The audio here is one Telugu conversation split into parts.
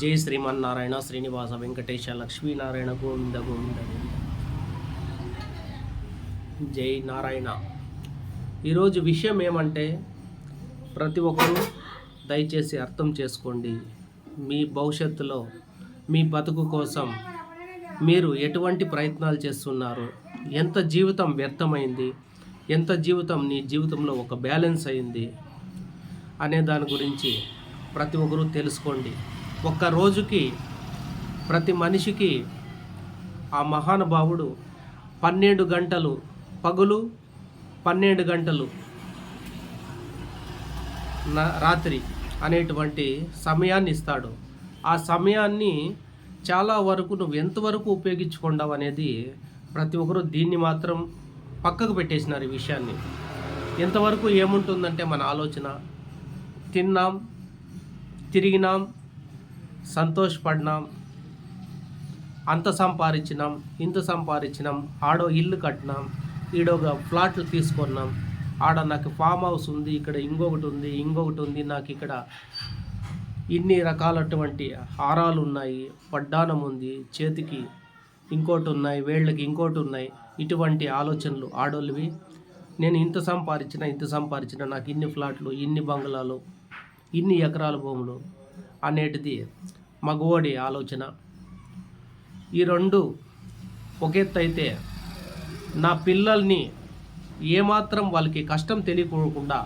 జై శ్రీమన్నారాయణ శ్రీనివాస వెంకటేశ లక్ష్మీనారాయణ గోవింద గోవింద గోవింద. జై నారాయణ. ఈరోజు విషయం ఏమంటే ప్రతి ఒక్కరూ దయచేసి అర్థం చేసుకోండి. మీ భవిష్యత్తులో మీ బతుకు కోసం మీరు ఎటువంటి ప్రయత్నాలు చేస్తున్నారు? ఎంత జీవితం వ్యర్థమైంది? ఎంత జీవితం నీ జీవితంలో ఒక బ్యాలెన్స్ అయింది? అనే దాని గురించి ప్రతి ఒక్కరూ తెలుసుకోండి. ఒక్క రోజుకి ప్రతి మనిషికి ఆ మహానుభావుడు పన్నెండు గంటలు పగులు పన్నెండు గంటలు రాత్రి అనేటువంటి సమయాన్ని ఇస్తాడు ఆ సమయాన్ని చాలా వరకు నువ్వు ఎంతవరకు ఉపయోగించుకుంటావు అనేది ప్రతి ఒక్కరు దీన్ని మాత్రం పక్కకు పెట్టేసినారు ఈ విషయాన్ని. ఎంతవరకు ఏముంటుందంటే మన ఆలోచన. తిన్నాం తిరిగినాం సంతోషపడినాం. అంత సంపాదించినాం ఇంత సంపాదించినాం ఆడో ఇల్లు కట్టినాం ఈడోగా ఫ్లాట్లు తీసుకున్నాం. ఆడ నాకు ఫామ్ హౌస్ ఉంది ఇక్కడ ఇంకొకటి ఉంది ఇంకొకటి ఉంది నాకు ఇక్కడ ఇన్ని రకాలటువంటి హారాలు ఉన్నాయి పడ్డానం ఉంది చేతికి ఇంకోటి ఉన్నాయి వేళ్ళకి ఇంకోటి ఉన్నాయి ఇటువంటి ఆలోచనలు ఆడోళ్ళవి. నేను ఇంత సంపాదించిన ఇంత సంపాదించిన నాకు ఇన్ని ఫ్లాట్లు ఇన్ని బంగ్లాలు ఇన్ని ఎకరాల భూములు అనేటిది మగవాడి ఆలోచన. ఈ రెండు ఒకెత్తైతే నా పిల్లల్ని ఏమాత్రం వాళ్ళకి కష్టం తెలియకుండా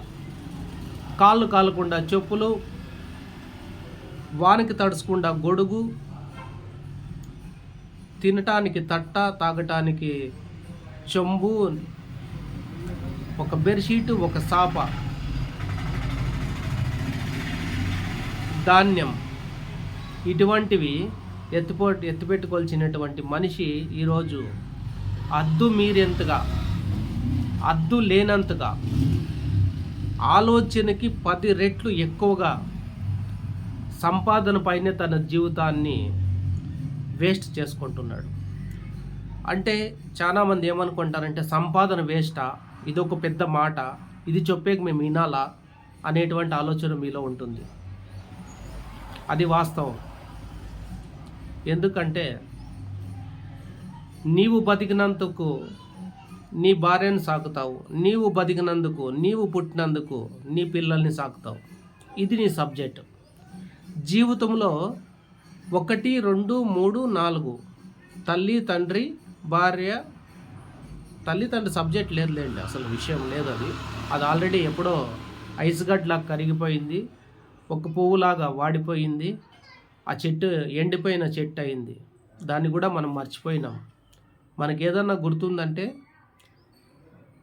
కాళ్ళు కాలకుండా చెప్పులు వానికి తడుచుకుండా గొడుగు తినటానికి తట్ట తాగటానికి చెంబు ఒక బెడ్షీటు ఒక సాప ధాన్యం. ఇటువంటివి ఎత్తుపో ఎత్తుపెట్టుకోవాల్సినటువంటి మనిషి ఈరోజు అద్దు మీరెంతగా అద్దు లేనంతగా ఆలోచనకి పది రెట్లు ఎక్కువగా సంపాదన పైనే తన జీవితాన్ని వేస్ట్ చేసుకుంటున్నాడు. అంటే చాలామంది ఏమనుకుంటారంటే సంపాదన వేస్టా? ఇది ఒక పెద్ద మాట. ఇది చెప్పేకి మేము వినాలా? అనేటువంటి ఆలోచన మీలో ఉంటుంది. అది వాస్తవం. ఎందుకంటే నీవు బతికినందుకు నీ భార్యను సాకుతావు నీవు బతికినందుకు నీవు పుట్టినందుకు నీ పిల్లల్ని సాకుతావు. ఇది నీ సబ్జెక్ట్. జీవితంలో ఒకటి రెండు మూడు నాలుగు తల్లి తండ్రి భార్య తల్లి తండ్రి సబ్జెక్ట్ లేదు లేండి అసలు విషయం లేదు అది. అది ఆల్రెడీ ఎప్పుడో ఐస్ గడ్లాగా కరిగిపోయింది. ఒక పువ్వులాగా వాడిపోయింది. ఆ చెట్టు ఎండిపోయిన చెట్టు అయింది. దాన్ని కూడా మనం మర్చిపోయినాం. మనకి ఏదన్నా గుర్తుందంటే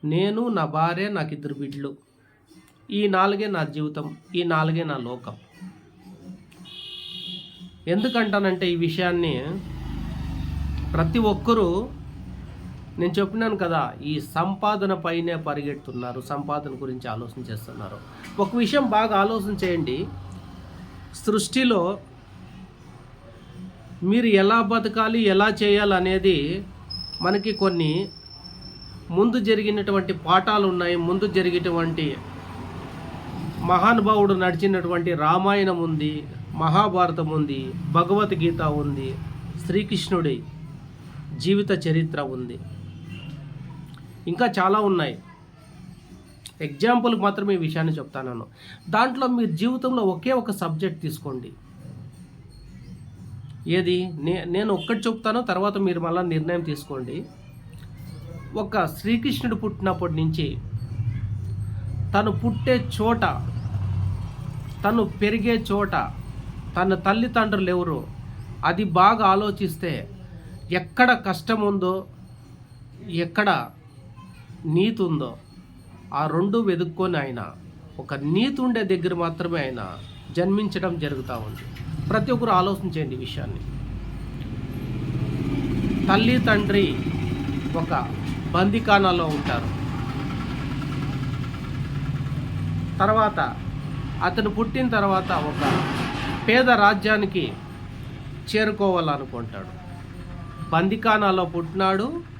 నేను నా భార్య నాకు ఇద్దరు బిడ్డలు. ఈ నాలుగే నా జీవితం ఈ నాలుగే నా లోకం. ఎందుకంటానంటే ఈ విషయాన్ని ప్రతి ఒక్కరూ నేను చెప్పినాను కదా ఈ సంపాదన పైనే పరిగెడుతున్నారు. సంపాదన గురించి ఆలోచన చేస్తున్నారు. ఒక విషయం బాగా ఆలోచన చేయండి. సృష్టిలో మీరు ఎలా బతకాలి ఎలా చేయాలి అనేది మనకి కొన్ని ముందు జరిగినటువంటి పాఠాలు ఉన్నాయి. ముందు జరిగినటువంటి మహానుభావుడు నడిచినటువంటి రామాయణం ఉంది మహాభారతం ఉంది భగవద్గీత ఉంది శ్రీకృష్ణుడి జీవిత చరిత్ర ఉంది. ఇంకా చాలా ఉన్నాయి. ఎగ్జాంపుల్కి మాత్రమే ఈ విషయాన్ని చెప్తాను దాంట్లో మీ జీవితంలో ఒకే ఒక సబ్జెక్ట్ తీసుకోండి. ఏది? నే నేను ఒక్కటి చెప్తాను తర్వాత మీరు మళ్ళీ నిర్ణయం తీసుకోండి. ఒక శ్రీకృష్ణుడు పుట్టినప్పటి నుంచి తను పుట్టే చోట తను పెరిగే చోట తన తల్లిదండ్రులు ఎవరు? అది బాగా ఆలోచిస్తే ఎక్కడ కష్టం ఉందో ఎక్కడ నీతి ఉందో ఆ రెండు వెతుక్కొని ఆయన ఒక నీతి ఉండే దగ్గర మాత్రమే ఆయన జన్మించడం జరుగుతూ ఉంది. ప్రతి ఒక్కరు ఆలోచించండి విషయాన్ని. తల్లి తండ్రి ఒక బందికానాలో ఉంటారు. తర్వాత అతను పుట్టిన తర్వాత ఒక పేద రాజ్యానికి చేరుకోవాలనుకుంటాడు. బందికానాలో పుట్టినాడు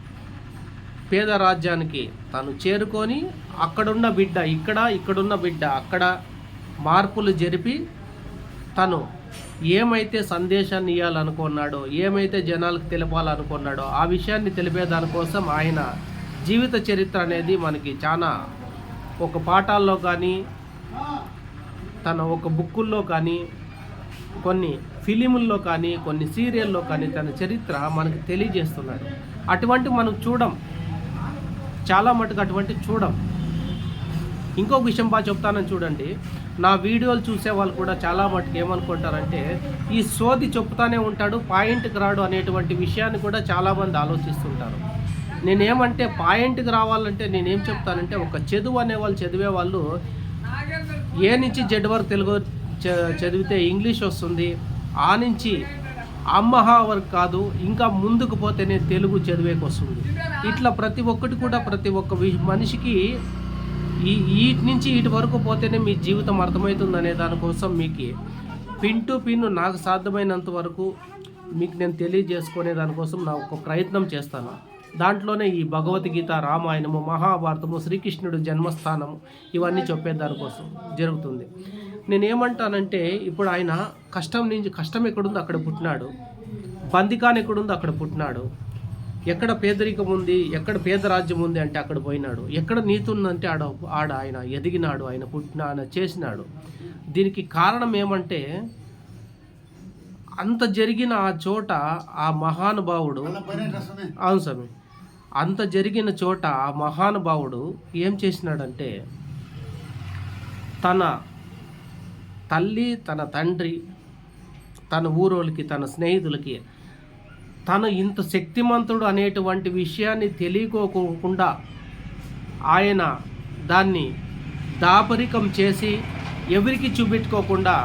పేద రాజ్యానికి తను చేరుకొని అక్కడున్న బిడ్డ ఇక్కడ ఇక్కడున్న బిడ్డ అక్కడ మార్పులు జరిపి తను ఏమైతే సందేశాన్ని ఇవ్వాలనుకున్నాడో ఏమైతే జనాలకు తెలపాలనుకున్నాడో ఆ విషయాన్ని తెలిపేదానికోసం ఆయన జీవిత చరిత్ర అనేది మనకి చాలా ఒక పాఠాల్లో కానీ తన ఒక బుక్కుల్లో కానీ కొన్ని ఫిలిముల్లో కానీ కొన్ని సీరియల్లో కానీ తన చరిత్ర మనకి తెలియజేస్తున్నాడు. అటువంటి మనం చూడం. చాలా మటుకు అటువంటి చూడం. ఇంకొక విషయం బాగా చెప్తానని చూడండి. నా వీడియోలు చూసే వాళ్ళు కూడా చాలా మటుకు ఏమనుకుంటారంటే ఈ సోది చెప్తానే ఉంటాడు పాయింట్కి రాడు అనేటువంటి విషయాన్ని కూడా చాలామంది ఆలోచిస్తుంటారు. నేనేమంటే పాయింట్కి రావాలంటే నేనేం చెప్తానంటే ఒక చదువు అనే వాళ్ళు చదివే వాళ్ళు ఏ నుంచి జెడ్ వరకు తెలుగు చ- చదివితే ఇంగ్లీష్ వస్తుంది ఆ నుంచి అమ్మహావర్ కాదు ఇంకా ముందుకు పోతేనే తెలుగు చదివేకి వస్తుంది. ఇట్లా ప్రతి ఒక్కటి కూడా ప్రతి ఒక్క మనిషికి ఈ వీటి నుంచి ఇటు వరకు పోతేనే మీ జీవితం అర్థమవుతుంది అనే దానికోసం మీకు పిన్ టు పిన్ నాకు సాధ్యమైనంత వరకు మీకు నేను తెలియజేసుకునే దానికోసం నా ఒక ప్రయత్నం చేస్తాను. దాంట్లోనే ఈ భగవద్గీత రామాయణము మహాభారతము శ్రీకృష్ణుడు జన్మస్థానము ఇవన్నీ చెప్పే దానికోసం జరుగుతుంది. నేనేమంటానంటే ఇప్పుడు ఆయన కష్టం నుంచి కష్టం ఎక్కడుందో అక్కడ పుట్టినాడు. బందికాన్ ఎక్కడుందో అక్కడ పుట్టినాడు. ఎక్కడ పేదరికం ఉంది ఎక్కడ పేద రాజ్యం ఉంది అంటే అక్కడ పోయినాడు. ఎక్కడ నీతి ఉందంటే ఆడ ఆడ ఆయన ఎదిగినాడు ఆయన పుట్టిన ఆయన చేసినాడు. దీనికి కారణం ఏమంటే అంత జరిగిన ఆ చోట ఆ మహానుభావుడు అవును స్వామి. అంత జరిగిన చోట ఆ మహానుభావుడు ఏం చేసినాడంటే తన తల్లి తన తండ్రి తన ఊరోళ్ళకి తన స్నేహితులకి తను ఇంత శక్తిమంతుడు అనేటువంటి విషయాన్ని తెలియకోకుండా ఆయన దాన్ని దాపరికం చేసి ఎవరికి చూపెట్టుకోకుండా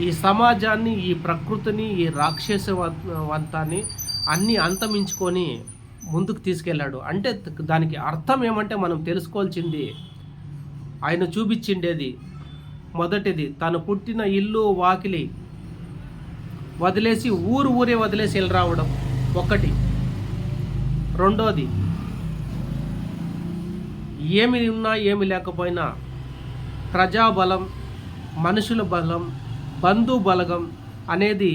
ఈ సమాజాన్ని ఈ ప్రకృతిని ఈ రాక్షసవంతాన్ని అన్నీ అంతమించుకొని ముందుకు తీసుకెళ్ళాడు. అంటే దానికి అర్థం ఏమంటే మనం తెలుసుకోవాల్సింది ఆయన చూపించిండేది మొదటిది తను పుట్టిన ఇల్లు వాకిలి. వదిలేసి ఊరు ఊరే వదిలేసి వెళ్ళి రావడం. ఒకటి. రెండోది ఏమి ఉన్నా ఏమి లేకపోయినా ప్రజాబలం మనుషుల బలం బంధు బలగం అనేది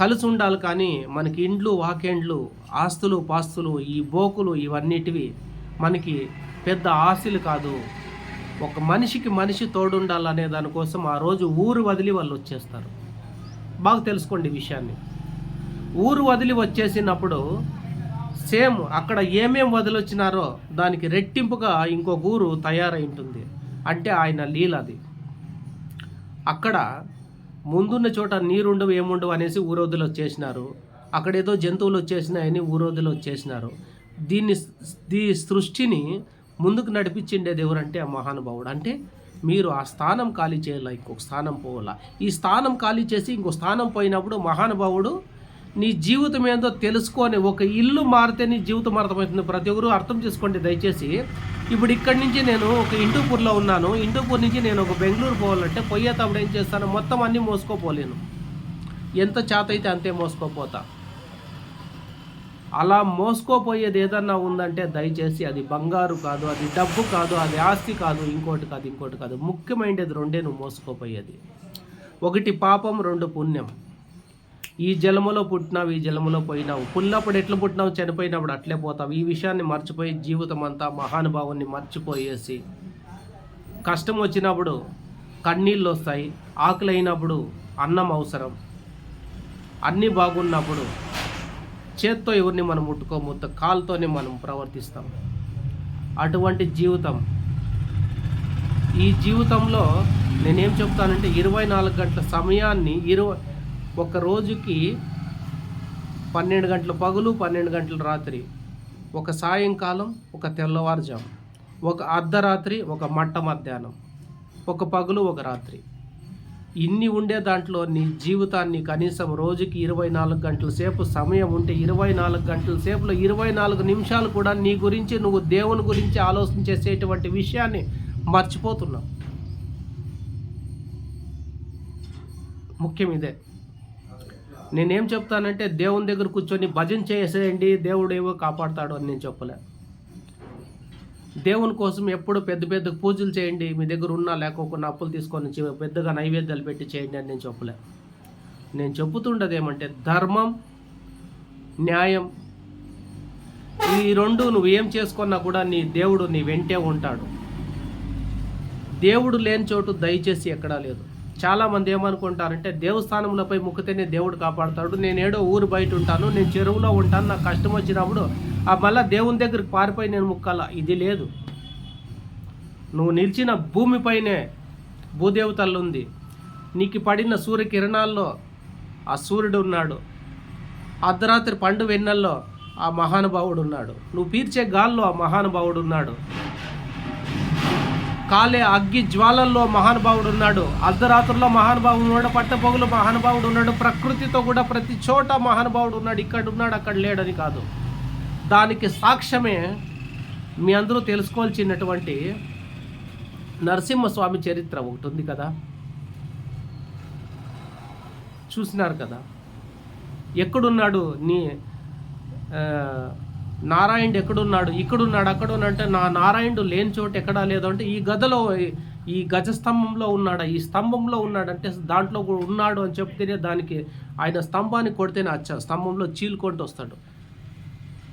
కలిసి ఉండాలి కానీ మనకి ఇండ్లు వాకేండ్లు ఆస్తులు పాస్తులు ఈ బోకులు ఇవన్నిటివి మనకి పెద్ద ఆశలు కాదు. ఒక మనిషికి మనిషి తోడుండాలనే దానికోసం ఆ రోజు ఊరు వదిలి వాళ్ళు వచ్చేస్తారు. బాగా తెలుసుకోండి విషయాన్ని. ఊరు వదిలి వచ్చేసినప్పుడు సేమ్ అక్కడ ఏమేం వదిలొచ్చినారో దానికి రెట్టింపుగా ఇంకొక ఊరు తయారై ఉంటుంది. అంటే ఆయన లీలది. అక్కడ ముందున్న చోట నీరుండవు ఏముండవు అనేసి ఊరొద్దులు వచ్చేసినారు. అక్కడ ఏదో జంతువులు వచ్చేసినాయని ఊరొద్దులు వచ్చేసినారు. దీన్ని దీ సృష్టిని ముందుకు నడిపించిండేది ఎవరంటే ఆ మహానుభావుడు. అంటే మీరు ఆ స్థానం ఖాళీ చేయాల? ఇంకొక స్థానం పోవాలా? ఈ స్థానం ఖాళీ చేసి ఇంకో స్థానం పోయినప్పుడు మహానుభావుడు నీ జీవితం ఏందో తెలుసుకొని ఒక ఇల్లు మారితే నీ జీవితం అర్థమవుతుంది. ప్రతి ఒక్కరు అర్థం చేసుకోండి దయచేసి. ఇప్పుడు ఇక్కడి నుంచి నేను ఒక ఇంటూపూర్లో ఉన్నాను. ఇంటూపూర్ నుంచి నేను ఒక బెంగళూరు పోవాలంటే పోయేటప్పుడు ఏం చేస్తాను? మొత్తం అన్నీ మోసుకోపోలేను. ఎంత చేత అయితే అంతే మోసుకోపోతా. అలా మోసుకోపోయేది ఏదన్నా ఉందంటే దయచేసి అది బంగారు కాదు అది డబ్బు కాదు అది ఆస్తి కాదు ఇంకోటి కాదు ఇంకోటి కాదు. ముఖ్యమైనది రెండే నువ్వు మోసుకోపోయేది. ఒకటి పాపం రెండు పుణ్యం. ఈ జలములో పుట్టినావు ఈ జలములో పోయినావు. పుల్లప్పుడు ఎట్లా పుట్టినావు? చనిపోయినప్పుడు అట్లే పోతావు. ఈ విషయాన్ని మర్చిపోయి జీవితం అంతా మహానుభావుని మర్చిపోయేసి కష్టం వచ్చినప్పుడు కన్నీళ్ళు వస్తాయి ఆకలి అయినప్పుడు అన్నం అవసరం అన్నీ బాగున్నప్పుడు చేత్తో ఎవరిని మనం ముట్టుకోముద్ద కాలుతోనే మనం ప్రవర్తిస్తాం. అటువంటి జీవితం. ఈ జీవితంలో నేనేం చెప్తానంటే ఇరవై నాలుగు గంటల సమయాన్ని ఇరవై ఒక రోజుకి పన్నెండు గంటల పగులు పన్నెండు గంటల రాత్రి. ఒక సాయంకాలం ఒక తెల్లవారుజాము. ఒక అర్ధరాత్రి ఒక మట్ట మధ్యాహ్నం. ఒక పగులు ఒక రాత్రి. ఇన్ని ఉండే దాంట్లో నీ జీవితాన్ని కనీసం రోజుకి ఇరవై నాలుగు గంటల సేపు సమయం ఉంటే ఇరవై నాలుగు గంటల సేపులో ఇరవై నాలుగు నిమిషాలు కూడా నీ గురించి నువ్వు దేవుని గురించి ఆలోచన చేసేటువంటి విషయాన్ని మర్చిపోతున్నావు. ముఖ్యం ఇదే. నేనేం చెప్తానంటే దేవుని దగ్గర కూర్చొని భజన చేసేయండి దేవుడు ఏవో కాపాడతాడు అని నేను చెప్పలే. దేవుని కోసం ఎప్పుడు పెద్ద పెద్ద పూజలు చేయండి మీ దగ్గర ఉన్నా లేకోకుండా అప్పులు తీసుకొని పెద్దగా నైవేద్యాలు పెట్టి చేయండి అని నేను చెప్పలే. నేను చెప్పుతుండదు ఏమంటే ధర్మం న్యాయం ఈ రెండు నువ్వు ఏం చేసుకున్నా కూడా నీ దేవుడు నీ వెంటే ఉంటాడు. దేవుడు లేని చోటు దయచేసి ఎక్కడా లేదు. చాలామంది ఏమనుకుంటారంటే దేవస్థానములపై ముక్కితేనే దేవుడు కాపాడుతాడు. నేను ఏడో ఊరు బయట ఉంటాను నేను చెరువులో ఉంటాను నాకు కష్టం వచ్చినప్పుడు మళ్ళీ దేవుని దగ్గరికి పారిపోయి నేను ముక్కాల ఇది లేదు. నువ్వు నిలిచిన భూమిపైనే భూదేవతలు ఉంది నీకు పడిన సూర్యకిరణాల్లో ఆ సూర్యుడు ఉన్నాడు. అర్ధరాత్రి పండు వెన్నెల్లో ఆ మహానుభావుడు ఉన్నాడు. నువ్వు పీర్చే గాల్లో ఆ మహానుభావుడు ఉన్నాడు. కాలే అగ్గి జ్వాలల్లో మహానుభావుడు ఉన్నాడు. అర్ధరాత్రుల్లో మహానుభావుడు ఉన్నాడు. పట్టపొగులు మహానుభావుడు ఉన్నాడు. ప్రకృతితో కూడా ప్రతి చోట మహానుభావుడు ఉన్నాడు. ఇక్కడ ఉన్నాడు అక్కడ లేడని కాదు. దానికి సాక్ష్యమే మీ అందరూ తెలుసుకోవాల్సినటువంటి నరసింహస్వామి చరిత్ర ఒకటి ఉంది కదా. చూసినారు కదా. ఎక్కడున్నాడు? నీ నారాయణుడు ఎక్కడున్నాడు? ఇక్కడున్నాడు అక్కడ అంటే నా నారాయణుడు లేని చోటు ఎక్కడా లేదు అంటే ఈ గదలో ఈ- ఈ గజస్తంభంలో ఉన్నాడా? ఈ స్తంభంలో ఉన్నాడంటే దాంట్లో కూడా ఉన్నాడు అని చెప్తేనే దానికి ఆయన స్తంభాన్ని కొడితేనే అచ్చ స్తంభంలో చీలుకుంటూ వస్తాడు.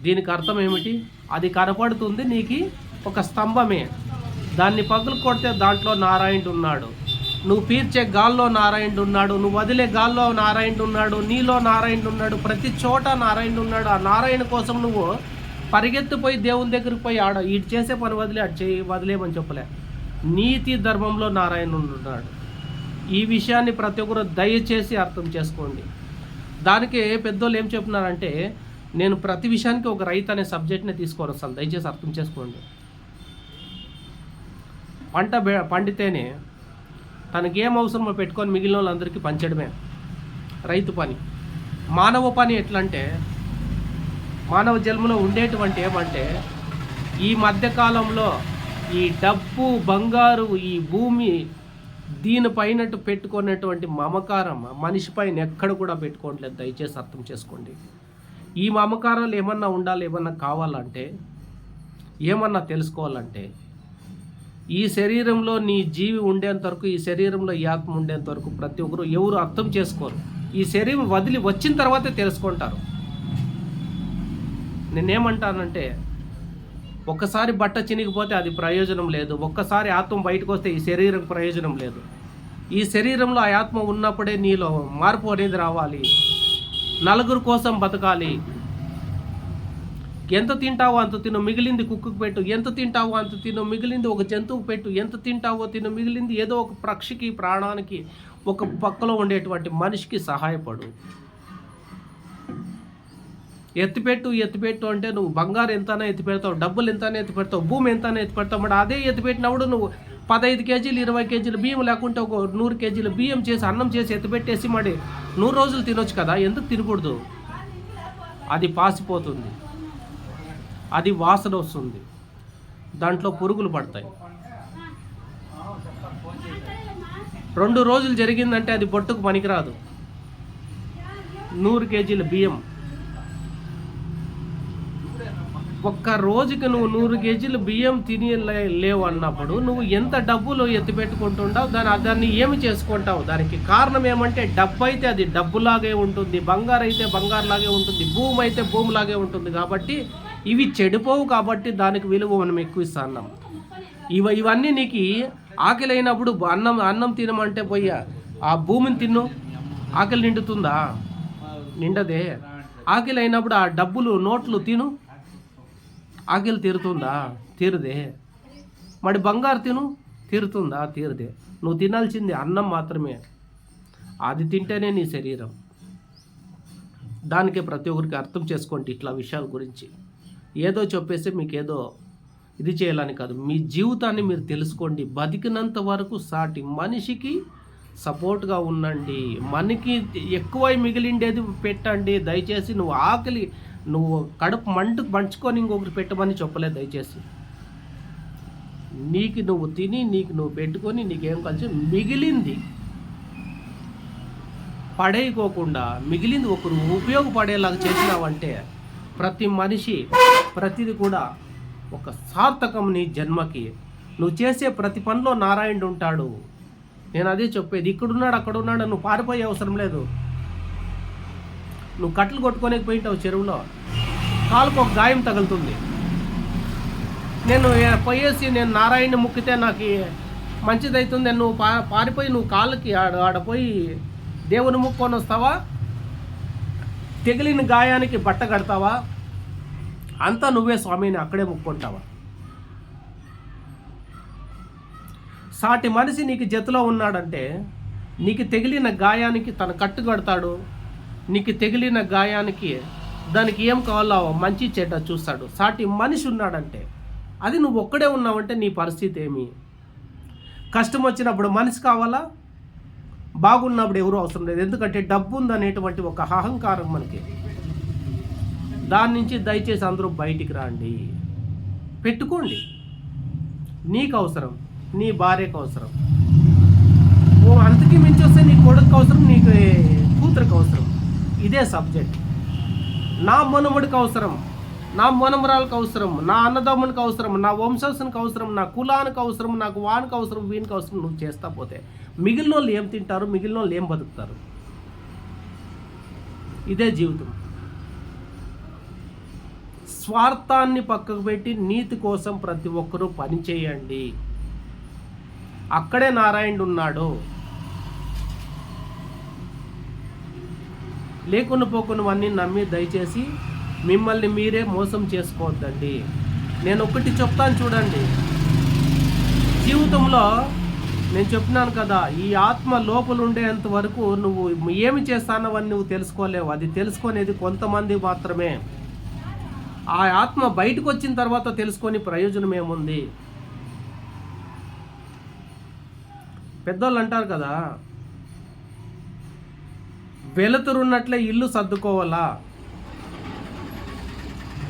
దీనికి అర్థం ఏమిటి? అది కనపడుతుంది నీకు ఒక స్తంభమే. దాన్ని పగులు కొడితే దాంట్లో నారాయణుడు ఉన్నాడు. నువ్వు పీర్చే గాల్లో నారాయణుడు ఉన్నాడు నువ్వు వదిలే గాల్లో నారాయణుడు ఉన్నాడు నీలో నారాయణుడు ఉన్నాడు ప్రతి చోట నారాయణుడు ఉన్నాడు. ఆ నారాయణ కోసం నువ్వు పరిగెత్తిపోయి దేవుని దగ్గరికి పోయి ఆడ ఇటు చేసే పని వదిలే అటు చేయి వదిలేమని చెప్పలే. నీతి ధర్మంలో నారాయణుడు ఉన్నాడు. ఈ విషయాన్ని ప్రతి ఒక్కరు దయచేసి అర్థం చేసుకోండి. దానికి పెద్దోళ్ళు ఏం చెప్తున్నారంటే నేను ప్రతి విషయానికి ఒక రైతు అనే సబ్జెక్ట్ని తీసుకొని వస్తాను దయచేసి అర్థం చేసుకోండి. పంట బె- పండితేనే తనకి ఏం అవసరమో పెట్టుకొని మిగిలిన వాళ్ళందరికీ పంచడమే రైతు పని. మానవ పని ఎట్లా అంటే మానవ జన్మలో ఉండేటువంటి ఏమంటే ఈ మధ్యకాలంలో ఈ డబ్బు బంగారు ఈ భూమి దీనిపైనట్టు పెట్టుకున్నటువంటి మమకారం మనిషిపైన ఎక్కడ కూడా పెట్టుకోవట్లేదు. దయచేసి అర్థం చేసుకోండి. ఈ మమకారాలు ఏమన్నా ఉండాలి ఏమన్నా కావాలంటే ఏమన్నా తెలుసుకోవాలంటే ఈ శరీరంలో నీ జీవి ఉండేంత వరకు ఈ శరీరంలో ఈ ఆత్మ ఉండేంత వరకు ప్రతి ఒక్కరు ఎవరు అర్థం చేసుకోరు. ఈ శరీరం వదిలి వచ్చిన తర్వాతే తెలుసుకుంటారు. నేనేమంటానంటే ఒక్కసారి బట్ట చినిగిపోతే అది ప్రయోజనం లేదు. ఒక్కసారి ఆత్మ బయటకు వస్తే ఈ శరీరం ప్రయోజనం లేదు. ఈ శరీరంలో ఆ ఆత్మ ఉన్నప్పుడే నీలో మార్పు అనేది రావాలి. నలుగురు కోసం బతకాలి. ఎంత తింటావో అంత తిను మిగిలింది కుక్కకు పెట్టు. ఎంత తింటావో అంత తిను మిగిలింది ఒక జంతువు పెట్టు. ఎంత తింటావో తిను మిగిలింది ఏదో ఒక పక్షికి ప్రాణానికి ఒక పక్కలో ఉండేటువంటి మనిషికి సహాయపడు. ఎత్తిపెట్టు ఎత్తిపెట్టు అంటే నువ్వు బంగారు ఎంతనే ఎత్తిపెడతావు డబ్బులు ఎంతనే ఎత్తిపెడతావు భూమి ఎంతనే ఎత్తిపెడతావు మరి అదే ఎత్తిపెట్టినప్పుడు నువ్వు పదహైదు కేజీలు ఇరవై కేజీలు బియ్యం లేకుంటే ఒక నూరు కేజీలు బియ్యం చేసి అన్నం చేసి ఎత్తిపెట్టేసి మరి నూరు రోజులు తినొచ్చు కదా? ఎందుకు తినకూడదు? అది పాసిపోతుంది. అది వాసన వస్తుంది. దాంట్లో పురుగులు పడతాయి. రెండు రోజులు జరిగిందంటే అది బొట్టుకు పనికిరాదు. నూరు కేజీల బియ్యం. ఒక్క రోజుకి నువ్వు నూరు కేజీలు బియ్యం తిని లే- లేవు అన్నప్పుడు నువ్వు ఎంత డబ్బులు ఎత్తిపెట్టుకుంటుంటావు దాని దాన్ని ఏమి చేసుకుంటావు? దానికి కారణం ఏమంటే డబ్బు అయితే అది డబ్బులాగే ఉంటుంది బంగారు అయితే బంగారులాగే ఉంటుంది భూమి అయితే భూమిలాగే ఉంటుంది కాబట్టి ఇవి చెడిపోవు కాబట్టి దానికి విలువ మనం ఎక్కువ ఇస్తున్నాం ఇవ ఇవన్నీ నీకు ఆకలి అయినప్పుడు అన్నం అన్నం తినమంటే పోయి ఆ భూమిని తిన్ను. ఆకలి నిండుతుందా? నిండదే. ఆకలి అయినప్పుడు ఆ డబ్బులు నోట్లు తిను. ఆకలి తీరుతుందా? తీరుదే. మరి బంగారు తిను తీరుతుందా? తీరుదే. నువ్వు తినాల్సింది అన్నం మాత్రమే. అది తింటేనే నీ శరీరం. దానికే ప్రతి ఒక్కరికి అర్థం చేసుకోండి ఇట్లా విషయాల గురించి. ఏదో చెప్పేసి మీకు ఏదో ఇది చేయాలని కాదు. మీ జీవితాన్ని మీరు తెలుసుకోండి. బతికినంత వరకు సాటి మనిషికి సపోర్ట్గా ఉండండి. మనకి ఎక్కువై మిగిలిండేది పెట్టండి. దయచేసి నువ్వు ఆకలి నువ్వు కడుపు మంటు మంచుకొని ఇంకొకరు పెట్టమని చెప్పలేదు దయచేసి. నీకు నువ్వు తిని నీకు నువ్వు పెట్టుకొని నీకేం కలిసి మిగిలింది. పడేయకోకుండా మిగిలింది ఒకరు ఉపయోగపడేలాగా చేసినావంటే ప్రతి మనిషి ప్రతిది కూడా ఒక సార్థకం నీ జన్మకి. నువ్వు చేసే ప్రతి పనిలో నారాయణుడు ఉంటాడు. నేను అదే చెప్పేది ఇక్కడున్నాడు అక్కడ ఉన్నాడు నువ్వు పారిపోయే అవసరం లేదు. నువ్వు కట్టలు కొట్టుకొని పోయింటావు చెరువులో. కాలుకు ఒక గాయం తగులుతుంది. నేను పోయేసి నేను నారాయణ ముక్కితే నాకు మంచిదవుతుంది నువ్వు పా పారిపోయి నువ్వు కాళ్ళకి ఆడ ఆడ పోయి దేవుని ముక్కొని వస్తావా? తెగిలిన గాయానికి బట్ట కడతావా? అంతా నువ్వే స్వామిని అక్కడే ముక్కుంటావా? సాటి మనిషి నీకు జతలో ఉన్నాడంటే నీకు తెగిలిన గాయానికి తన కట్టు కడతాడు నీకు తెగిలిన గాయానికి దానికి ఏం కావాలో మంచి చెడ్డ చూస్తాడు. సాటి మనిషి ఉన్నాడంటే అది నువ్వు ఒక్కడే ఉన్నావంటే నీ పరిస్థితి ఏమి? కష్టం వచ్చినప్పుడు మనిషి కావాలా? బాగున్నప్పుడు ఎవరు అవసరం లేదు. ఎందుకంటే డబ్బు ఉందనేటువంటి ఒక అహంకారం మనకి. దాని నుంచి దయచేసి అందరూ బయటికి రండి. పెట్టుకోండి. నీకు అవసరం నీ భార్యకు అవసరం. ఓ అంతకి మించి వస్తే నీ కొడుకు అవసరం నీకు కూతురికి అవసరం. ఇదే సబ్జెక్ట్ నా మనుమడికి అవసరం నా మనమరాలకు అవసరం నా అన్నదమ్మునికి అవసరం నా వంశస్థునికి అవసరం నా కులానికి అవసరం నాకు వానికి అవసరం వీనికి అవసరం నువ్వు చేస్తా పోతే మిగిలిన వాళ్ళు ఏం తింటారు మిగిలిన వాళ్ళు ఏం బతుకుతారు? ఇదే జీవితం. స్వార్థాన్ని పక్కకు పెట్టి నీతి కోసం ప్రతి ఒక్కరూ పని చేయండి. అక్కడే నారాయణుడు ఉన్నాడు. లేకుండా పోకున్నవన్నీ నమ్మి దయచేసి మిమ్మల్ని మీరే మోసం చేసుకోవద్దండి. నేను ఒకటి చెప్తాను చూడండి. జీవితంలో నేను చెప్పినాను కదా ఈ ఆత్మ లోపల ఉండేంత వరకు నువ్వు ఏమి చేస్తానవని నువ్వు తెలుసుకోలేవు. అది తెలుసుకునేది కొంతమంది మాత్రమే. ఆ ఆత్మ బయటకు వచ్చిన తర్వాత తెలుసుకొని ప్రయోజనం ఏముంది? పెద్దోళ్ళు అంటారు కదా వెలుతురున్నట్లే ఇల్లు సర్దుకోవాలా?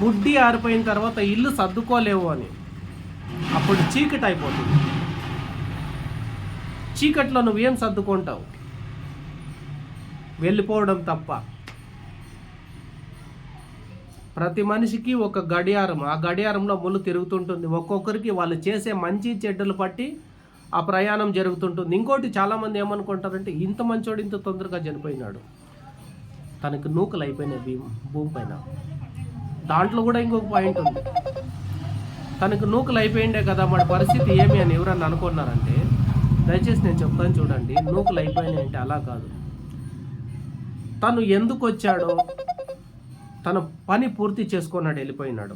బుడ్డి ఆరిపోయిన తర్వాత ఇల్లు సర్దుకోలేవు అని. అప్పుడు చీకటి అయిపోతుంది. చీకట్లో నువ్వేం సర్దుకుంటావు? వెళ్ళిపోవడం తప్ప. ప్రతి మనిషికి ఒక గడియారం. ఆ గడియారంలో ముళ్ళు తిరుగుతుంటుంది. ఒక్కొక్కరికి వాళ్ళు చేసే మంచి చెడ్డలు పట్టి ఆ ప్రయాణం జరుగుతుంటుంది. ఇంకోటి చాలామంది ఏమనుకుంటారంటే ఇంత మంచోడు ఇంత తొందరగా చనిపోయినాడు. తనకు నూకలు అయిపోయినాయి భీమ్ భూమి పైన. దాంట్లో కూడా ఇంకొక పాయింట్ ఉంది. తనకు నూకలు అయిపోయిండే కదా మన పరిస్థితి ఏమి అని ఎవరన్నా అనుకున్నారంటే దయచేసి నేను చెప్తాను చూడండి నూకలు అయిపోయినాయి అంటే అలా కాదు. తను ఎందుకు వచ్చాడో తన పని పూర్తి చేసుకున్నాడు వెళ్ళిపోయినాడు.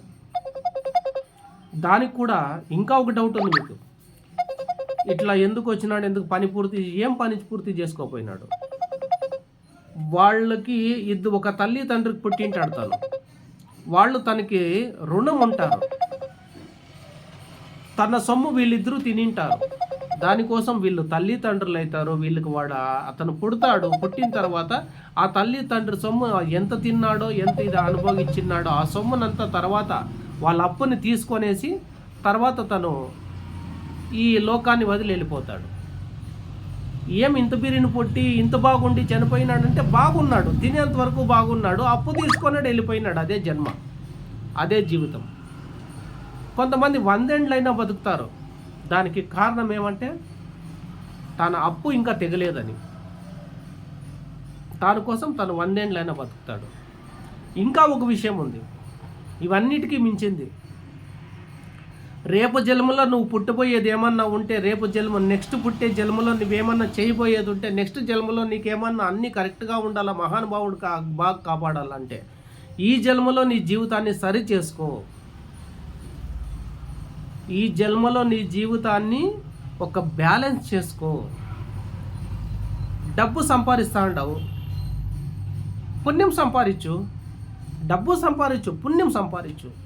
దానికి కూడా ఇంకా ఒక డౌట్ ఉంది మీకు. ఇట్లా ఎందుకు వచ్చినాడు ఎందుకు పని పూర్తి ఏం పని పూర్తి చేసుకోపోయినాడు? వాళ్ళకి ఇద్దరు ఒక తల్లి తండ్రికి పుట్టింటాడు తను. వాళ్ళు తనకి రుణం ఉంటారు తన సొమ్ము వీళ్ళిద్దరూ తినింటారు. దానికోసం వీళ్ళు తల్లి తండ్రులు అవుతారు వీళ్ళకి వాడు అతను పుడతాడు. పుట్టిన తర్వాత ఆ తల్లి తండ్రి సొమ్ము ఎంత తిన్నాడో ఎంత ఇది అనుభవించినాడో ఆ సొమ్మునంతా తర్వాత వాళ్ళ అప్పుని తీసుకొనేసి తర్వాత తను ఈ లోకాన్ని వదిలి వెళ్ళిపోతాడు. ఏం ఇంత బిరిని పుట్టి ఇంత బాగుండి చనిపోయినాడంటే బాగున్నాడు తినేంత వరకు బాగున్నాడు అప్పు తీసుకున్నాడు వెళ్ళిపోయినాడు. అదే జన్మ అదే జీవితం. కొంతమంది వందేండ్లైనా బతుకుతారు. దానికి కారణం ఏమంటే తన అప్పు ఇంకా తెగలేదని. దాని కోసం తను వందేండ్లైనా బతుకుతాడు. ఇంకా ఒక విషయం ఉంది. ఇవన్నిటికీ మించింది. రేపు జన్మలో నువ్వు పుట్టబోయేది ఏమన్నా ఉంటే రేపు జన్మ నెక్స్ట్ పుట్టే జన్మలో నువ్వేమన్నా చేయబోయేది ఉంటే నెక్స్ట్ జన్మలో నీకేమన్నా అన్నీ కరెక్ట్గా ఉండాలా? మహానుభావుడు కా బాగా కాపాడాలంటే. ఈ జన్మలో నీ జీవితాన్ని సరి చేసుకో. ఈ జన్మలో నీ జీవితాన్ని ఒక బ్యాలెన్స్ చేసుకో. డబ్బు సంపాదిస్తా ఉండవు పుణ్యం సంపాదించు. డబ్బు సంపాదించు పుణ్యం సంపాదించు.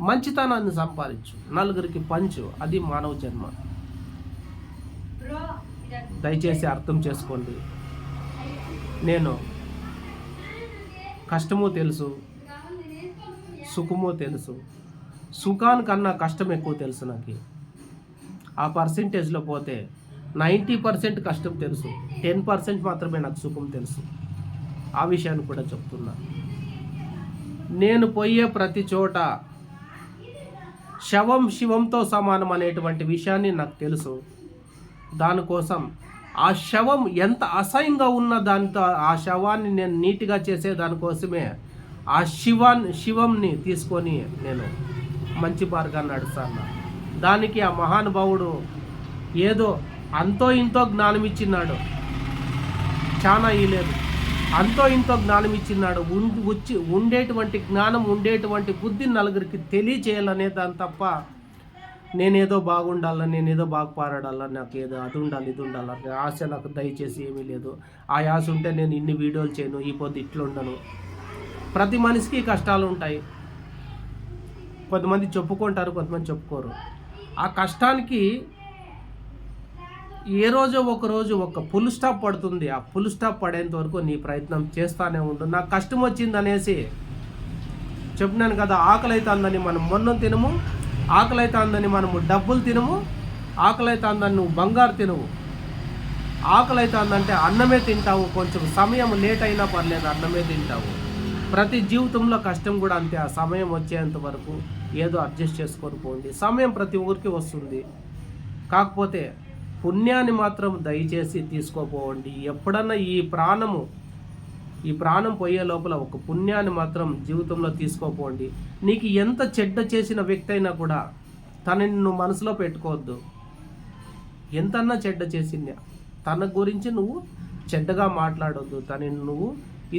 మంచితనాన్ని సంపాదించు. నలుగురికి పంచు. అది మానవ జన్మ. దయచేసి అర్థం చేసుకోండి. నేను కష్టము తెలుసు సుఖము తెలుసు. సుఖానికన్నా కష్టం ఎక్కువ తెలుసు నాకు. ఆ పర్సెంటేజ్లో పోతే నైంటీ పర్సెంట్ కష్టం తెలుసు. టెన్ పర్సెంట్ మాత్రమే నాకు సుఖం తెలుసు. ఆ విషయాన్ని కూడా చెప్తున్నా. నేను పోయే ప్రతి చోట శవం శివంతో సమానం అనేటువంటి విషయాన్ని నాకు తెలుసు. దానికోసం ఆ శవం ఎంత అసహ్యంగా ఉన్న దానితో ఆ శవాన్ని నేను నీట్గా చేసే దానికోసమే ఆ శివాన్ని శివంని తీసుకొని నేను మంచి మార్గాన్ని నడుస్తాను. దానికి ఆ మహానుభావుడు ఏదో అంతో ఇంతో జ్ఞానం ఇచ్చినాడు చాలా ఇలేదు అంతో ఇంతో జ్ఞానం ఇచ్చినాడు. ఉండి వచ్చి ఉండేటువంటి జ్ఞానం ఉండేటువంటి బుద్ధి నలుగురికి తెలియచేయాలనే దాని తప్ప నేనేదో బాగుండాలా నేనేదో బాగుపారాడాలా నాకు ఏదో అది ఉండాలి ఇది ఉండాలి ఆశ నాకు దయచేసి ఏమీ లేదు. ఆ ఆశ ఉంటే నేను ఇన్ని వీడియోలు చేయను ఈ పొద్దు ఇట్లా ఉండను. ప్రతి మనిషికి కష్టాలు ఉంటాయి. కొంతమంది చెప్పుకుంటారు కొంతమంది చెప్పుకోరు. ఆ కష్టానికి ఏ రోజో ఒక రోజు ఒక ఫుల్ స్టాప్ పడుతుంది. ఆ ఫుల్ స్టాప్ పడేంత వరకు నీ ప్రయత్నం చేస్తానే ఉండు. నాకు కష్టం వచ్చింది అనేసి చెప్పినాను కదా ఆకలి అవుతుందని మనం మొన్నం తినము ఆకలి అవుతుందని మనము డబ్బులు తినము ఆకలి అవుతుందని నువ్వు బంగారు తినవు. ఆకలి అవుతుందంటే అన్నమే తింటావు కొంచెం సమయం లేట్ అయినా పర్లేదు అన్నమే తింటావు. ప్రతి జీవితంలో కష్టం కూడా అంతే ఆ సమయం వచ్చేంత వరకు ఏదో అడ్జస్ట్ చేసుకొని పోండి. సమయం ప్రతి ఊరికి వస్తుంది. కాకపోతే పుణ్యాన్ని మాత్రం దయచేసి తీసుకోపోవండి. ఎప్పుడన్నా ఈ ప్రాణము ఈ ప్రాణం పోయే లోపల ఒక పుణ్యాన్ని మాత్రం జీవితంలో తీసుకోపోండి. నీకు ఎంత చెడ్డ చేసిన వ్యక్తి అయినా కూడా తనని నువ్వు మనసులో పెట్టుకోవద్దు. ఎంతన్నా చెడ్డ చేసింది తన గురించి నువ్వు చెడ్డగా మాట్లాడొద్దు. తనని నువ్వు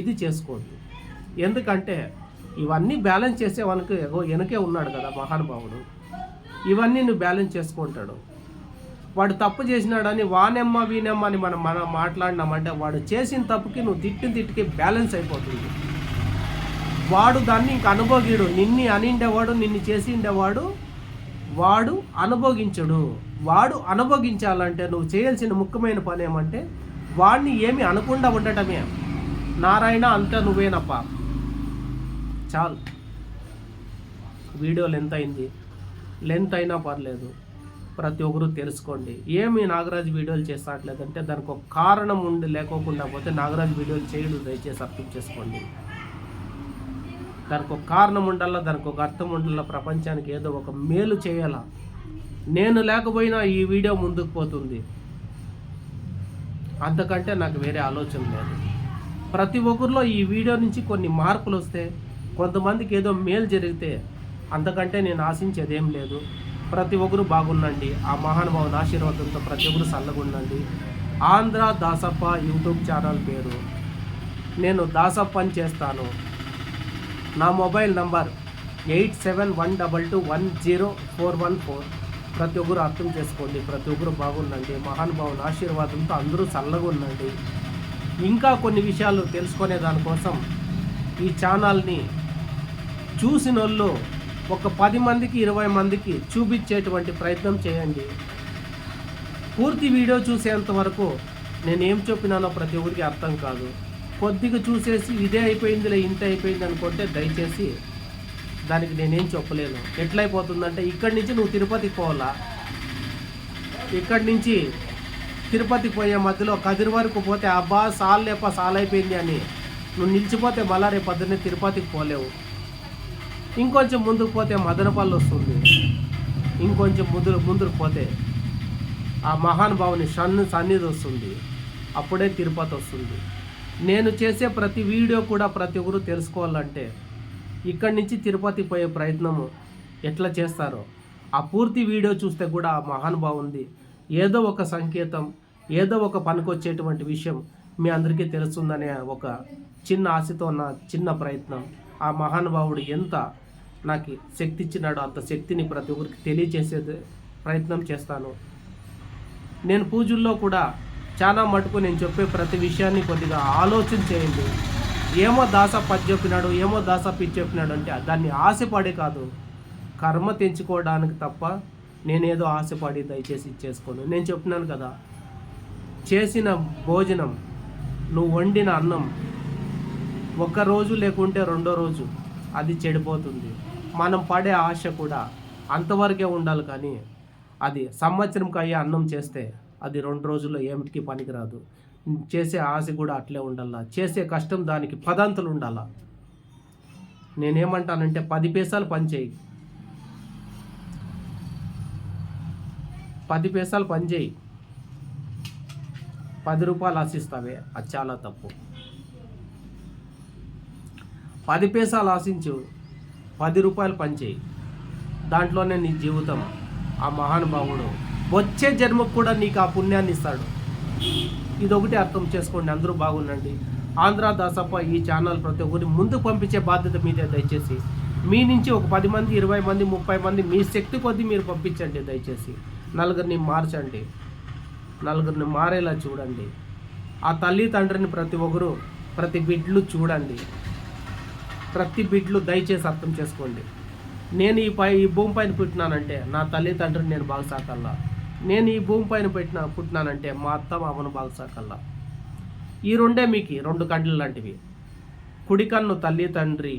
ఇది చేసుకోవద్దు. ఎందుకంటే ఇవన్నీ బ్యాలెన్స్ చేసే వనకు ఎగో వెనకే ఉన్నాడు కదా మహానుభావుడు. ఇవన్నీ నువ్వు బ్యాలెన్స్ చేసుకుంటాడు. వాడు తప్పు చేసినాడని వానెమ్మ వీనెమ్మ అని మనం మనం మాట్లాడినామంటే వాడు చేసిన తప్పుకి నువ్వు తిట్టిన తిట్టికి బ్యాలెన్స్ అయిపోతుంది. వాడు దాన్ని ఇంక అనుభోగిడు. నిన్ని అనిండేవాడు నిన్ను చేసిండేవాడు వాడు అనుభోగించడు. వాడు అనుభోగించాలంటే నువ్వు చేయాల్సిన ముఖ్యమైన పని ఏమంటే వాడిని ఏమి అనకుండా ఉండటమే. నారాయణ అంతా నువ్వేనప్ప. చాలు. వీడియో లెంత్ అయింది. లెంత్ అయినా పర్లేదు. ప్రతి ఒక్కరు తెలుసుకోండి. ఏమి నాగరాజు వీడియోలు చేస్తాట్లేదంటే దానికి ఒక కారణం ఉండి లేకోకుండా పోతే నాగరాజు వీడియోలు చేయడు దయచేసి అర్థం చేసుకోండి. దానికి ఒక కారణం ఉండాలా దానికి ఒక అర్థం ఉండాలా ప్రపంచానికి ఏదో ఒక మేలు చేయాలా? నేను లేకపోయినా ఈ వీడియో ముందుకు పోతుంది. అంతకంటే నాకు వేరే ఆలోచన లేదు. ప్రతి ఒక్కరిలో ఈ వీడియో నుంచి కొన్ని మార్పులు వస్తే కొంతమందికి ఏదో మేలు జరిగితే అంతకంటే నేను ఆశించేది ఏం లేదు. ప్రతి ఒక్కరు బాగుండండి. ఆ మహానుభావుని ఆశీర్వాదంతో ప్రతి ఒక్కరు చల్లగుండండి ఆంధ్ర దాసప్ప యూట్యూబ్ ఛానల్ పేరు. నేను దాసప్ప అని చేస్తాను. నా mobile number eight seven one double two one zero four one four. ప్రతి ఒక్కరు అర్థం చేసుకోండి. ప్రతి ఒక్కరు బాగుండండి. మహానుభావుని ఆశీర్వాదంతో అందరూ చల్లగా ఉండండి ఇంకా కొన్ని విషయాలు తెలుసుకునే దానికోసం ఈ ఛానల్ని చూసిన వాళ్ళు ఒక పది మందికి ఇరవై మందికి చూపించేటువంటి ప్రయత్నం చేయండి. పూర్తి వీడియో చూసేంత వరకు నేను ఏం చెప్పినానో ప్రతి ఒక్కరికి అర్థం కాదు. కొద్దిగా చూసేసి ఇదే అయిపోయిందిలే ఇంత అయిపోయింది అనుకుంటే దయచేసి దానికి నేనేం చెప్పలేను. ఎట్లయిపోతుందంటే ఇక్కడి నుంచి నువ్వు తిరుపతికి పోవాలా? ఇక్కడి నుంచి తిరుపతి పోయే మధ్యలో కదిరి వరకు పోతే అబ్బా సాల్ లేప సాల్ అయిపోయింది అని. నువ్వు నిలిచిపోతే మళ్ళా రేపు పొద్దున్నే తిరుపతికి పోలేవు. ఇంకొంచెం ముందుకు పోతే మదనపల్లి వస్తుంది. ఇంకొంచెం ముందు ముందుకు పోతే ఆ మహానుభావుని సన్ను సన్నిధి వస్తుంది. అప్పుడే తిరుపతి వస్తుంది. నేను చేసే ప్రతి వీడియో కూడా ప్రతి ఒక్కరు తెలుసుకోవాలంటే ఇక్కడి నుంచి తిరుపతి పోయే ప్రయత్నము ఎట్లా చేస్తారో ఆ పూర్తి వీడియో చూస్తే కూడా ఆ మహానుభావుంది. ఏదో ఒక సంకేతం ఏదో ఒక పనికొచ్చేటువంటి విషయం మీ అందరికీ తెలుస్తుందనే ఒక చిన్న ఆశతో నా చిన్న ప్రయత్నం. ఆ మహానుభావుడు ఎంత నాకు శక్తి ఇచ్చినాడో అంత శక్తిని ప్రతి ఒక్కరికి తెలియజేసే ప్రయత్నం చేస్తాను. నేను పూజల్లో కూడా చాలా మటుకు నేను చెప్పే ప్రతి విషయాన్ని కొద్దిగా ఆలోచన చేయండి. ఏమో దాస పది చెప్పినాడు ఏమో దాస పిచ్చి చెప్పినాడు అంటే దాన్ని ఆశపడే కాదు. కర్మ తెంచుకోవడానికి తప్ప నేనేదో ఆశపడి దయచేసి ఇచ్చేసుకోను నేను చెప్పినాను కదా చేసిన భోజనం నువ్వు వండిన అన్నం ఒక్క రోజు లేకుంటే రెండో రోజు అది చెడిపోతుంది. మనం పడే ఆశ కూడా అంతవరకే ఉండాలి కానీ అది సంవత్సరంకి అయ్యే అన్నం చేస్తే అది రెండు రోజుల్లో ఏమిటికి పనికిరాదు. చేసే ఆశ కూడా అట్లే ఉండాలా? చేసే కష్టం దానికి పదంతులు ఉండాలా? నేనేమంటానంటే పది పైసలు పనిచేయి పది పైసలు పనిచేయి పది రూపాయలు ఆశిస్తావే అది చాలా తప్పు. పది పైసలు ఆశించు. పది రూపాయలు పని చేయి. దాంట్లోనే నీ జీవితం. ఆ మహానుభావుడు వచ్చే జన్మకు కూడా నీకు ఆ పుణ్యాన్ని ఇస్తాడు. ఇదొకటి అర్థం చేసుకోండి. అందరూ బాగుండండి. ఆంధ్ర దాసప్ప ఈ ఛానల్ ప్రతి ఒక్కరిని ముందుకు పంపించే బాధ్యత మీదే దయచేసి. మీ నుంచి ఒక పది మంది ఇరవై మంది ముప్పై మంది మీ శక్తి కొద్దీ మీరు పంపించండి దయచేసి. నలుగురిని మార్చండి. నలుగురిని మారేలా చూడండి. ఆ తల్లి తండ్రిని ప్రతి ఒక్కరు ప్రతి బిడ్లు చూడండి. ప్రతి బిడ్లు దయచేసి అర్థం చేసుకోండి. నేను ఈ పై ఈ భూమి పైన పుట్టినానంటే నా తల్లిదండ్రులు నేను బాగా సాకల్లా నేను ఈ భూమి పైన పెట్టిన పుట్టినానంటే మా అత్త మామను బాగా సాకల్లా ఈ రెండే మీకు రెండు కండ్లు లాంటివి. కుడి కన్ను తల్లి తండ్రి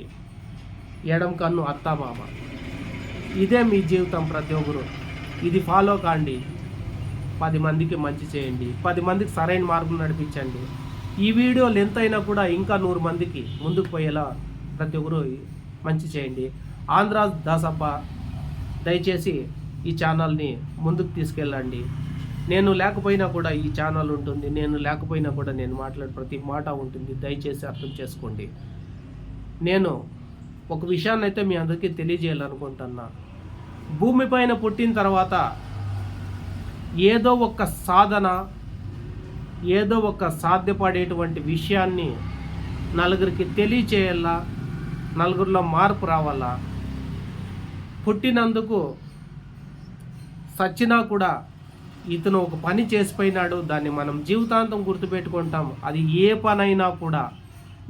ఎడం కన్ను అత్త మామ. ఇదే మీ జీవితం ప్రతి ఒక్కరు. ఇది ఫాలో కాండి. పది మందికి మంచి చేయండి. పది మందికి సరైన మార్గం నడిపించండి. ఈ వీడియోలు ఎంతైనా కూడా ఇంకా నూరు మందికి ముందుకు పోయేలా ప్రతి ఒక్కరు మంచి చేయండి. ఆంధ్ర దాసప్ప దయచేసి ఈ ఛానల్ని ముందుకు తీసుకెళ్ళండి. నేను లేకపోయినా కూడా ఈ ఛానల్ ఉంటుంది. నేను లేకపోయినా కూడా నేను మాట్లాడే ప్రతి మాట ఉంటుంది. దయచేసి అర్థం చేసుకోండి. నేను ఒక విషయాన్ని అయితే మీ అందరికీ తెలియజేయాలనుకుంటున్నా. భూమిపైన పుట్టిన తర్వాత ఏదో ఒక సాధన ఏదో ఒక సాధ్యపడేటువంటి విషయాన్ని నలుగురికి తెలియచేయాలా? నలుగురిలో మార్పు రావాలా? పుట్టినందుకు సచ్చినా కూడా ఇతను ఒక పని చేసిపోయినాడు. దాన్ని మనం జీవితాంతం గుర్తుపెట్టుకుంటాం. అది ఏ పనైనా కూడా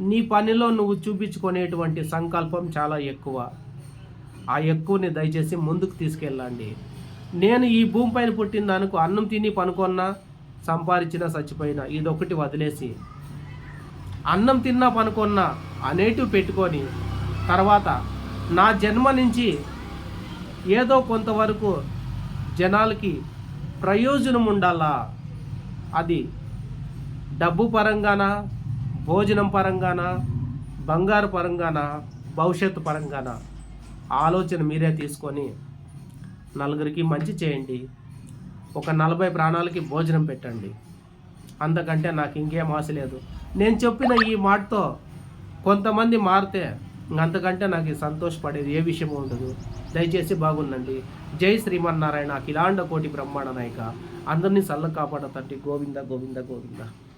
నీ పనిలో నువ్వు చూపించుకునేటువంటి సంకల్పం చాలా ఎక్కువ. ఆ ఎక్కువని దయచేసి ముందుకు తీసుకెళ్ళండి. నేను ఈ భూమిపైన పుట్టిన దానికి అన్నం తిని పనుకున్నా సంపాదించినా చచ్చిపోయినా ఇదొకటి వదిలేసి అన్నం తిన్నా పనుకున్నా అనేటివి పెట్టుకొని తర్వాత నా జన్మ నుంచి ఏదో కొంతవరకు జనాలకి ప్రయోజనం ఉండాలా? అది డబ్బు పరంగానా భోజనం పరంగానా బంగారు పరంగానా భవిష్యత్తు పరంగానా? ఆలోచన మీరే తీసుకొని నలుగురికి మంచి చేయండి. ఒక నలభై ప్రాణాలకి భోజనం పెట్టండి. అంతకంటే నాకు ఇంకేం ఆశ లేదు. నేను చెప్పిన ఈ మాటతో కొంతమంది మారితే అంతకంటే నాకు సంతోషపడేది ఏ విషయము ఉండదు. దయచేసి బాగుండండి. జై శ్రీమన్నారాయణ అఖిలాండ కోటి బ్రహ్మాండ నాయక. అందరినీ సల్ల కాపాడతండి. గోవింద గోవింద గోవింద.